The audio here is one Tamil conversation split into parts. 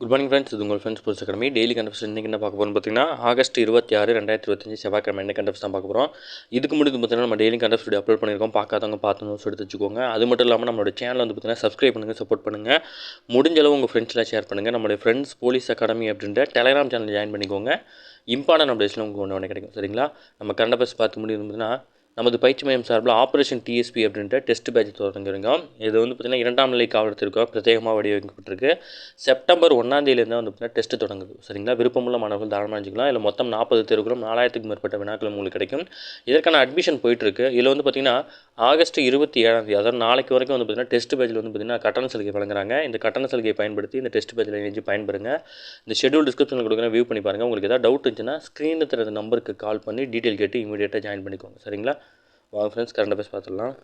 குட் மார்னிங் ஃப்ரெண்ட்ஸ் இது உங்கள் ஃப்ரெண்ட்ஸ் புதுசு அகாடமி டெய்லி கண்டப்ஸ் இன்றைக்கி என்ன பார்க்க போகிறோம் பார்த்தீங்கன்னா ஆகஸ்ட் இருபத்தி ஆறு ரெண்டாயிரத்தி இருபத்தஞ்சி செவ்வாய்க்கிழமை என்ன கண்டப்ஸ் தான் பார்க்க போகிறோம் இதுக்கு முன்னாடி பார்த்தீங்கன்னா நம்ம டெய்லி கண்டப்ஸ் வீடியோ அப்லோட் பண்ணியிருக்கோம். பார்க்காதவங்க பார்த்து நோட்ஸ் எடுத்து வச்சுக்கோங்க. அது மட்டும் இல்லாமல் நம்மளோட சேனல் வந்து பார்த்தீங்கன்னா சப்ஸ்கிரைப் பண்ணுங்கள் சப்போர்ட் பண்ணுங்கள் முடிஞ்ச அளவு உங்கள் ஃப்ரெண்ட்ஸ்லாம் ஷேர் பண்ணுங்கள் நம்மளுடைய ஃப்ரெண்ட்ஸ் போலீஸ் அகாடமி அப்படின்ற டெலிகிராம் சேனல் ஜாயின் பண்ணிக்கோங்க. இம்பார்ட்டன் அப்டேட்ஸ்லாம் உங்களுக்கு ஒன்று ஒன்று கிடைக்கும். சரிங்களா? நம்ம கண்டபஸ் பார்த்து முடியும் பார்த்தீங்கன்னா நமது பயிற்சி மையம் சார்பில் ஆப்ரேஷன் டிஎஸ்பி அப்படின்ற டெஸ்ட் பேட்ச் தொடங்கிருக்கோம் இது வந்து பார்த்திங்கன்னா இரண்டாம் நிலை காவலத்திற்காக பிரத்யேகமாக வடிவமைக்கப்பட்டிருக்கு. செப்டம்பர் ஒன்றாந்தேதியிலேருந்து வந்து பார்த்திங்கன்னா டெஸ்ட் தொடங்குது. சரிங்களா? விருப்பமுள்ள மாணவர்கள் தாராளமாக அணிஞ்சிக்கலாம் இல்லை மொத்தம் நாற்பது தேர்வுகளும் நாலாயிரத்துக்கும் மேற்பட்ட வினாக்களும் உங்களுக்கு கிடைக்கும். இதற்கான அட்மிஷன் போயிட்டுருக்கு. இதில் வந்து பார்த்திங்கன்னா ஆகஸ்ட் இருபத்தி ஏழாம் தேதி அதாவது நாளைக்கு வரைக்கும் வந்து பார்த்திங்கன்னா டெஸ்ட் பேஜில் வந்து பார்த்திங்கன்னா கட்டண சலுகை வழங்குறாங்க. இந்த கட்டண சலுகையை பயன்படுத்தி இந்த டெஸ்ட் பேஜில் இணைஞ்சு பயன்படுங்க இந்த ஷெடியூல் டிஸ்கிரிப்ஷனில் கொடுக்குறேன் வியூ பண்ணி பாருங்கள் உங்களுக்கு ஏதாவது டவுட் இருந்துச்சுன்னா ஸ்க்ரீனில் தர நம்பருக்கு கால் பண்ணி டீட்டெயில் கேட்டு இமீடியட்டாக ஜாயின் பண்ணிக்கோங்க. சரிங்களா? வாங்க ஃப்ரெண்ட்ஸ் கரண்ட் அஃபேர்ஸ் பார்த்துடலாம்.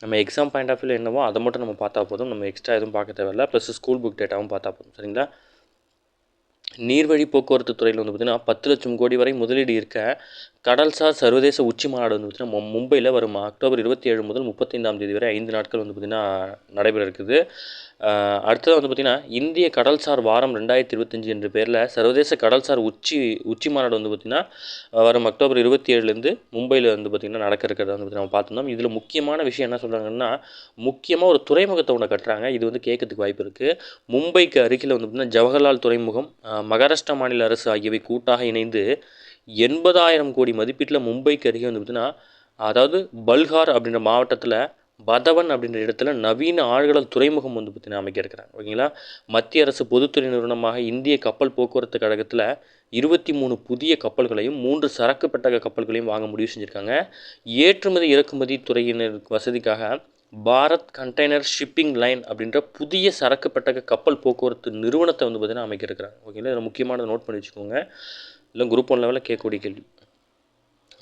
நம்ம எக்ஸாம் பாயிண்ட் ஆஃப் வியூ என்னவோ அதை மட்டும் நம்ம பார்த்தா போதும். நம்ம எக்ஸ்ட்ரா எதுவும் பார்க்க தேவையில்ல. ப்ளஸ் ஸ்கூல் புக் டேட்டாவும் பார்த்தா போதும். சரிங்களா? நீர்வழி போக்குவரத்து துறையில் வந்து பார்த்திங்கன்னா பத்து லட்சம் கோடி வரை முதலீடு இருக்க கடல்சார் சர்வதேச உச்சி மாநாடு வந்து பார்த்திங்கன்னா மும்பையில் வரும் அக்டோபர் இருபத்தி ஏழு முதல் முப்பத்தைந்தாம் தேதி வரை ஐந்து நாட்கள் வந்து பார்த்திங்கன்னா நடைபெற இருக்குது. அடுத்தது வந்து பார்த்திங்கன்னா இந்திய கடல்சார் வாரம் ரெண்டாயிரத்தி இருபத்தஞ்சி என்ற பேரில் சர்வதேச கடல்சார் உச்சி உச்சி மாநாடு வந்து பார்த்திங்கன்னா வரும் அக்டோபர் இருபத்தி ஏழுலேருந்து மும்பையில் வந்து பார்த்திங்கன்னா நடக்க இருக்கிறத வந்து நம்ம பார்த்துருந்தோம். இதில் முக்கியமான விஷயம் என்ன சொல்கிறாங்கன்னா முக்கியமாக ஒரு துறைமுகத்தை ஒன்று கட்டுறாங்க. இது வந்து கேட்கறதுக்கு வாய்ப்பு இருக்குது மும்பைக்கு அருகில் வந்து பார்த்திங்கன்னா ஜவஹர்லால் துறைமுகம் மகாராஷ்டிரா மாநில அரசு ஆகியவை கூட்டாக இணைந்து எண்பதாயிரம் கோடி மதிப்பீட்டில் மும்பைக்கு அருகே வந்து பார்த்திங்கன்னா அதாவது பல்கார் அப்படின்ற மாவட்டத்தில் பதவன் அப்படின்ற இடத்துல நவீன ஆழ்கடல் துறைமுகம் வந்து பார்த்திங்கன்னா அமைக்க இருக்கிறாங்க. ஓகேங்களா? மத்திய அரசு பொதுத்துறை நிறுவனமாக இந்திய கப்பல் போக்குவரத்து கழகத்தில் இருபத்தி மூணு புதிய கப்பல்களையும் மூன்று சரக்கு பெட்டக கப்பல்களையும் வாங்க முடிவு செஞ்சுருக்காங்க. ஏற்றுமதி இறக்குமதி துறையினர் வசதிக்காக பாரத் கண்டெய்னர் ஷிப்பிங் லைன் அப்படின்ற புதிய சரக்கு பெட்டக கப்பல் போக்குவரத்து நிறுவனத்தை வந்து பார்த்திங்கன்னா அமைக்க இருக்கிறாங்க. ஓகேங்களா? இதில் முக்கியமானதை நோட் பண்ணி வச்சுக்கோங்க. இல்லை குரூப் ஒன் லெவலில் கேட்கக்கூடிய கேள்வி.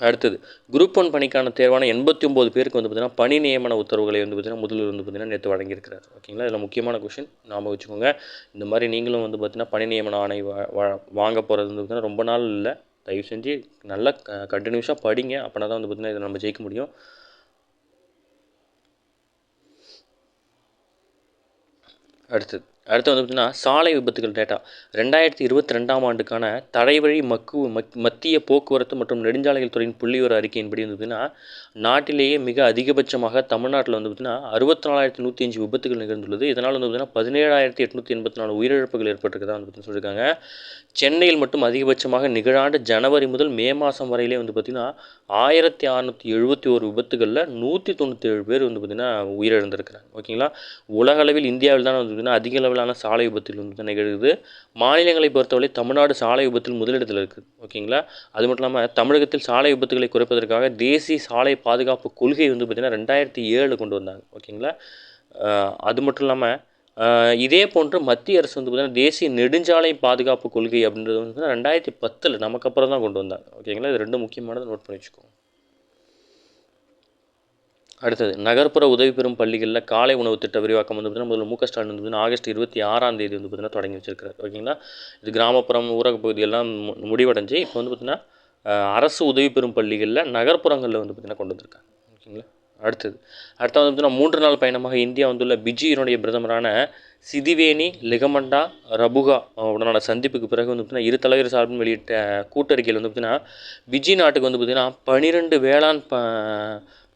அடுத்தது குரூப் ஒன் பணிக்கான தேர்வான எண்பத்தி ஒம்பது பேருக்கு வந்து பார்த்திங்கன்னா பணி நியமன உத்தரவுகளை வந்து பார்த்திங்கன்னா முதல்வர் வந்து பார்த்திங்கன்னா நேற்று வழங்கியிருக்கிறார். ஓகேங்களா இதில் முக்கியமான கொஷின் நாம் வச்சுக்கோங்க. இந்த மாதிரி நீங்களும் வந்து பார்த்திங்கன்னா பணி நியமன ஆணை வாங்க போகிறது வந்து பார்த்திங்கன்னா ரொம்ப நாள் இல்லை. தயவு செஞ்சு நல்லா கண்டினியூஸாக படிங்க. அப்படின்னா தான் வந்து பார்த்திங்கன்னா இதை நம்ம ஜெயிக்க முடியும். அடுத்தது அடுத்து வந்து பார்த்திங்கன்னா சாலை விபத்துகள் டேட்டா ரெண்டாயிரத்தி இருபத்தி ரெண்டாம் ஆண்டுக்கான தடைவழி மக்கு மத்திய போக்குவரத்து மற்றும் நெடுஞ்சாலைகள் துறையின் புள்ளிவர அறிக்கையின்படி வந்து பார்த்திங்கன்னா நாட்டிலேயே மிக அதிகபட்சமாக தமிழ்நாட்டில் வந்து பார்த்திங்கன்னா அறுபத்தி நாலாயிரத்தி நூற்றி அஞ்சு விபத்துகள் நிகழ்ந்துள்ளது. இதனால் வந்து பார்த்திங்கன்னா பதினேழாயிரத்தி எட்நூற்றி எண்பத்தி நாலு உயிரிழப்புகள் ஏற்பட்டிருக்கதா வந்து பார்த்திங்கன்னா சொல்லியிருக்காங்க. சென்னையில் மட்டும் அதிகபட்சமாக நிகழாண்டு ஜனவரி முதல் மே மாதம் வரையிலே வந்து பார்த்திங்கன்னா ஆயிரத்தி அறநூற்றி எழுபத்தி ஒரு விபத்துகளில் நூற்றி தொண்ணூற்றி ஏழு பேர் வந்து பார்த்திங்கன்னா உயிரிழந்திருக்கிறாங்க. ஓகேங்களா? உலக அளவில் இந்தியாவில் தான் வந்து பார்த்திங்கன்னா அதிக அளவிலான சாலை விபத்தில் வந்து நிகழ்குது. மாநிலங்களை பொறுத்தவரை தமிழ்நாடு சாலை விபத்தில் முதலிடத்தில் இருக்குது ஓகேங்களா? அது மட்டும் இல்லாமல் தமிழகத்தில் சாலை விபத்துகளை குறைப்பதற்காக தேசிய சாலை பாதுகாப்பு கொள்கை வந்து பார்த்திங்கன்னா ரெண்டாயிரத்தி ஏழில் கொண்டு வந்தாங்க. ஓகேங்களா? அது மட்டும் இல்லாமல் இதே போன்று மத்திய அரசு வந்து பார்த்திங்கன்னா தேசிய நெடுஞ்சாலை பாதுகாப்பு கொள்கை அப்படின்றது வந்து ரெண்டாயிரத்தி பத்தில் நமக்கு அப்புறம் தான் கொண்டு வந்தாங்க. ஓகேங்களா? இது ரெண்டு முக்கியமானதை நோட் பண்ணி வச்சுக்கோங்க. அடுத்தது நகர்ப்புற உதவி பெறும் பள்ளிகளில் காலை உணவு திட்ட விரிவாக்கம் வந்து பார்த்திங்கன்னா முதல்ல மு ஸ்டாலின் வந்து பார்த்திங்கன்னா ஆகஸ்ட் இருபத்தி ஆறாம் தேதி வந்து பார்த்திங்கன்னா தொடங்கி வச்சிருக்காரு ஓகேங்களா இது கிராமப்புறம் ஊரக பகுதியெல்லாம் மு- முடிவடைஞ்சு இப்போ வந்து பார்த்திங்கன்னா அரசு உதவி பெறும் பள்ளிகளில் நகர்ப்புறங்களில் வந்து பார்த்திங்கன்னா கொண்டு வந்திருக்காங்க. ஓகேங்களா அடுத்தது அடுத்தது வந்து பார்த்திங்கன்னா மூன்று நாள் பயணமாக இந்தியா வந்துள்ள பிஜியினுடைய பிரதமரான சிதிவேணி லிகமண்டா ரபுகா உடனான சந்திப்புக்கு பிறகு வந்து பார்த்திங்கன்னா இரு தலைவர் சார்பில் வெளியிட்ட கூட்டறிக்கையில் வந்து பார்த்திங்கன்னா பிஜி நாட்டுக்கு வந்து பார்த்திங்கன்னா பனிரெண்டு வேளாண் ப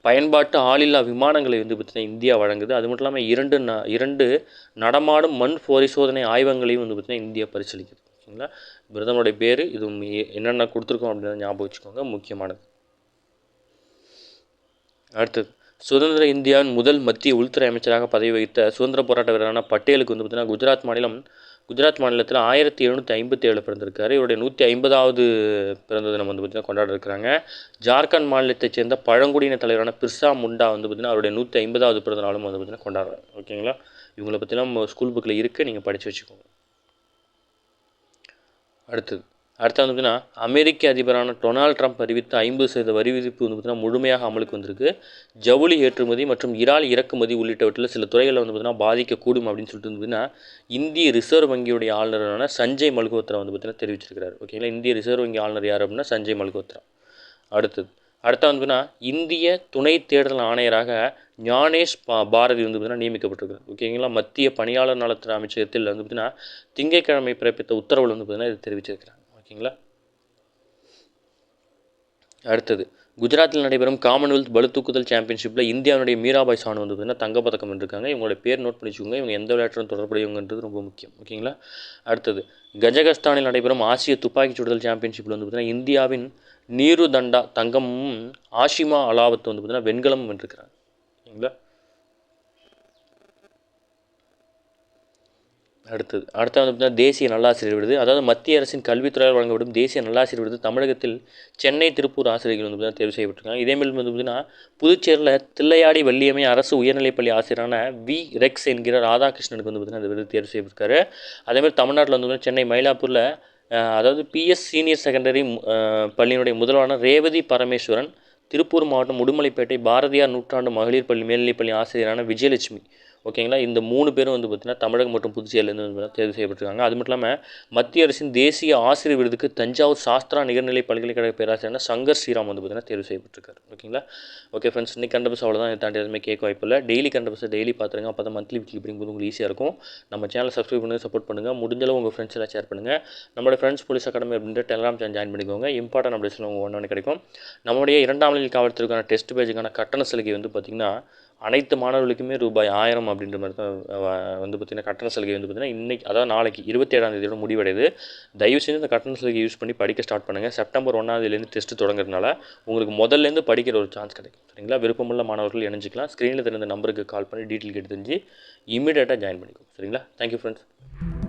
பயன்பாட்டு ஆளில்லா விமானங்களை வந்து பார்த்திங்கன்னா இந்தியா வழங்குது. அது மட்டும் இல்லாமல் இரண்டு ந இரண்டு நடமாடும் மண் பரிசோதனை ஆய்வங்களையும் வந்து பார்த்திங்கன்னா இந்தியா பரிசீலிக்குது. ஓகேங்களா பிரதமருடைய பேர். இது என்னென்ன கொடுத்துருக்கோம் அப்படின்றத ஞாபகம் வச்சுக்கோங்க. முக்கியமானது. அடுத்தது. சுதந்திர இந்தியாவின் முதல் மத்திய உள்துறை அமைச்சராக பதவி வகித்த சுதந்திர போராட்ட வீரரான பட்டேலுக்கு வந்து பார்த்திங்கன்னா குஜராத் மாநிலம் குஜராத் மாநிலத்தில் ஆயிரத்தி எழுநூற்றி ஐம்பத்தி ஏழு பிறந்திருக்காரு. இவருடைய நூற்றி ஐம்பதாவது பிறந்த தினம் வந்து பார்த்திங்கன்னா கொண்டாட இருக்கிறாங்க ஜார்க்கண்ட் மாநிலத்தைச் சேர்ந்த பழங்குடியின தலைவரான பிர்சா முண்டா வந்து பார்த்திங்கன்னா அவருடைய நூற்றி ஐம்பதாவது பிறந்த நாளும் வந்து பார்த்திங்கன்னா கொண்டாடுறாங்க ஓகேங்களா? இவங்களை பற்றிலாம் ஸ்கூல் புக்கில் இருக்குது நீங்கள் படித்து வச்சுக்கோங்க. அடுத்தது. அடுத்து வந்து பார்த்தீங்கன்னா அமெரிக்க அதிபரான டொனால்ட் ட்ரம்ப் அறிவித்த ஐம்பது சதவீத வரி விதிப்பு வந்து பார்த்தீங்கன்னா முழுமையாக அமலுக்கு வந்திருக்கு. ஜவுளி ஏற்றுமதி மற்றும் இறால் இறக்குமதி உள்ளிட்டவற்றில் சில துறைகளில் வந்து பார்த்தீங்கன்னா பாதிக்கக்கூடும் அப்படின்னு சொல்லிட்டு வந்து பார்த்தீங்கன்னா இந்திய ரிசர்வ் வங்கியுடைய ஆளுநரான சஞ்சய் மல்கோத்ரா வந்து பார்த்தீங்கன்னா தெரிவிச்சிருக்கிறார். ஓகேங்களா இந்திய ரிசர்வ் வங்கி ஆளுநர் யார் அப்படின்னா சஞ்சய் மல்கோத்ரா அடுத்தது அடுத்த வந்து இந்திய துணை தேர்தல் ஆணையராக ஞானேஷ் பா பாரதி வந்து பார்த்திங்கன்னா நியமிக்கப்பட்டிருக்கிறார். ஓகேங்களா மத்திய பணியாளர் நலத்துறை அமைச்சகத்தில் வந்து பார்த்திங்கன்னா திங்கட்கிழமை பிறப்பித்த உத்தரவில் வந்து பார்த்திங்கன்னா இது தெரிவிச்சிருக்கிறார். ஓகேங்களா? அடுத்தது குஜராத்தில் நடைபெறும் காமன்வெல்த் பளுத்தூக்குதல் சாம்பியன்ஷிப்பில் இந்தியாவுடைய மீராபாய் சானு வந்து பார்த்திங்கன்னா தங்கப்பதக்கம் வென்றிருக்காங்க. இவங்களோட பேர் நோட் பண்ணிச்சுக்கோங்க இவங்க எந்த விளையாட்டுடன் தொடர்புடையவங்கன்றது ரொம்ப முக்கியம். ஓகேங்களா? அடுத்தது கஜகஸ்தானில் நடைபெறும் ஆசிய துப்பாக்கிச் சுடுதல் சாம்பியன்ஷிப்பில் வந்து பார்த்திங்கன்னா இந்தியாவின் நீரு தண்டா தங்கமும் ஆஷிமா அலாவத் வந்து பார்த்திங்கன்னா வெண்கலமும் வென்றிருக்கிறாங்க. ஓகேங்களா? அடுத்தது. அடுத்த வந்து பார்த்தீங்கன்னா தேசிய நல்லாசிரியர் விருது. அதாவது மத்திய அரசின் கல்வித்துறையால் வழங்கப்படும் தேசிய நல்லாசிரியர் விருது தமிழகத்தில் சென்னை திருப்பூர் ஆசிரியர்கள் வந்து பார்த்தீங்கன்னா தேர்வு செய்யப்பட்டிருக்காங்க. இதேமாரி வந்து பார்த்தீங்கன்னா புதுச்சேரியில் தில்லையாடி வள்ளியம்மை அரசு உயர்நிலைப்பள்ளி ஆசிரியரான வி. ரெக்ஸ் என்கிற ராதாகிருஷ்ணனுக்கு வந்து பார்த்தீங்கன்னா இந்த விருது தேர்வு செய்யப்பட்டிருக்காரு. அதேமாதிரி தமிழ்நாட்டில் வந்து பார்த்தீங்கன்னா சென்னை மயிலாப்பூரில் அதாவது பிஎஸ் சீனியர் செகண்டரி பள்ளியினுடைய முதல்வரான ரேவதி பரமேஸ்வரன் திருப்பூர் மாவட்டம் உடுமலைப்பேட்டை பாரதியார் நூற்றாண்டு மகளிர் பள்ளி மேல்நிலைப்பள்ளி ஆசிரியரான விஜயலட்சுமி. ஓகேங்களா? இந்த மூணு பேரும் வந்து பார்த்திங்கன்னா தமிழகம் மற்றும் புதுச்சேரியிலேருந்து வந்து தேர்வு செய்யப்பட்டிருக்காங்க. அது மட்டும் இல்லாமல் மத்திய அரசின் தேசிய ஆசிரியர் விருதுக்கு தஞ்சாவூர் சாஸ்திரா நிகர்நிலை பல்கலைக்கழக பேராசிரியரான சங்கர் ஸ்ரீராம் வந்து பார்த்திங்கன்னா தேர்வு செய்யப்பட்டிருக்காரு. ஓகேங்களா? ஓகே ஃப்ரெண்ட்ஸ் இன்னைக்கு கண்டபஸ் அவ்வளோதான் இதை தாண்டி எதுவுமே கேட்க வாய்ப்பில்லை டெய்லி கண்டபஸ் டெய்லி பார்த்துருங்க அப்போ தான் மந்த்லி வீக்லி படிக்கும்போது உங்களுக்கு ஈஸியாக இருக்கும். நம்ம சேனலை சப்ஸ்கிரைப் பண்ணி சப்போர்ட் பண்ணுங்கள் முடிஞ்சளவு உங்கள் ஃப்ரெண்ட்ஸ் எல்லாம் ஷேர் பண்ணுங்கள் நம்மளோட ஃப்ரெண்ட்ஸ் போலீஸ் அகாடமி அப்படின்ற டெலிகிராம் சேனல் ஜாயின் பண்ணிக்கோங்க. இம்பார்ட்டன் அப்டேட்ஸில் உங்கள் ஒன்று ஒன்று கிடைக்கும். நம்மளுடைய இரண்டாம் நிலை காவல்துறைக்கான டெஸ்ட் பேஜுக்கான கட்டண சலுகை வந்து பார்த்திங்கன்னா அனைத்து மாணவர்களுக்குமே ரூபாய் ஆயிரம் அப்படின்ற மாதிரி தான் வந்து பார்த்திங்கன்னா கட்டண சலுகை வந்து பார்த்திங்கன்னா இன்னைக்கு அதாவது நாளைக்கு இருபத்தேழாம் தேதியோட முடிவடையுது. தயவு செஞ்சு இந்த கட்டண சலுகை யூஸ் பண்ணி படிக்க ஸ்டார்ட் பண்ணுங்கள் செப்டம்பர் ஒன்றாந்தேதியிலேருந்து டெஸ்ட் தொடங்குறதுனால உங்களுக்கு முதல்லேருந்து படிக்கிற ஒரு சான்ஸ் கிடைக்கும். சரிங்களா? விருப்பமுள்ள மாணவர்கள் இணைஞ்சிக்கலாம். ஸ்க்ரீனில் தெரிந்த நம்பருக்கு கால் பண்ணி டீட்டெயில் கேட்டு தெரிஞ்சு இமீடியட்டாக ஜாயின் பண்ணிக்கோங்க. சரிங்களா? Thank you friends